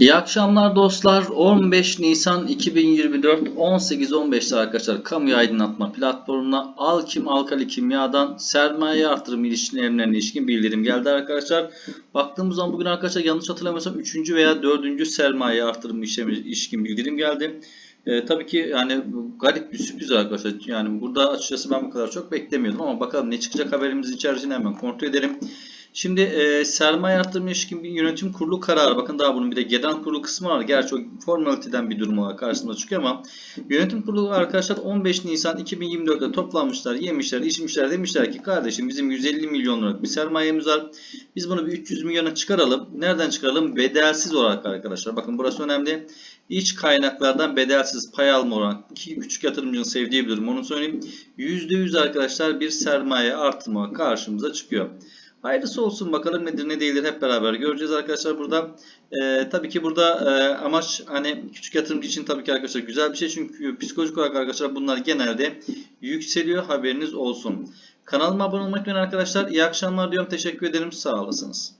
İyi akşamlar dostlar. 15 Nisan 2024 18-15'te arkadaşlar kamuya aydınlatma platformuna Alkim Alkali Kimya'dan sermaye artırım ilişkilerine ilişkin bildirim geldi arkadaşlar. Baktığımız zaman bugün arkadaşlar yanlış hatırlamıyorsam 3. veya 4. sermaye artırım işlemi ilişkin bildirim geldi. Ee, tabii ki yani garip bir sürpriz arkadaşlar. Yani burada açıkçası ben bu kadar çok beklemiyordum ama bakalım ne çıkacak haberimizin içerisine hemen kontrol edelim. Şimdi e, sermaye artırma ilişkin bir yönetim kurulu kararı. Bakın daha bunun bir de genel kurulu kısmı var. Gerçi o formaliteden bir durum olarak karşımıza çıkıyor ama yönetim kurulu arkadaşlar 15 Nisan 2024'te toplanmışlar, yemişler, içmişler demişler ki kardeşim bizim 150 milyon liralık bir sermayemiz var. Biz bunu bir 300 milyona çıkaralım. Nereden çıkaralım? Bedelsiz olarak arkadaşlar. Bakın burası önemli. İç kaynaklardan bedelsiz pay alma oranı. Ki küçük yatırımcının sevdiği bir durum. Onu söyleyeyim. %100 arkadaşlar bir sermaye artırma karşımıza çıkıyor. Hayırlısı olsun bakalım nedir ne değildir hep beraber göreceğiz arkadaşlar burada. Ee, tabii ki burada e, amaç hani küçük yatırımcı için tabii ki arkadaşlar güzel bir şey çünkü psikolojik olarak arkadaşlar bunlar genelde yükseliyor haberiniz olsun. Kanalıma abone olmayı unutmayın arkadaşlar. İyi akşamlar diyorum. Teşekkür ederim. Sağ olasınız.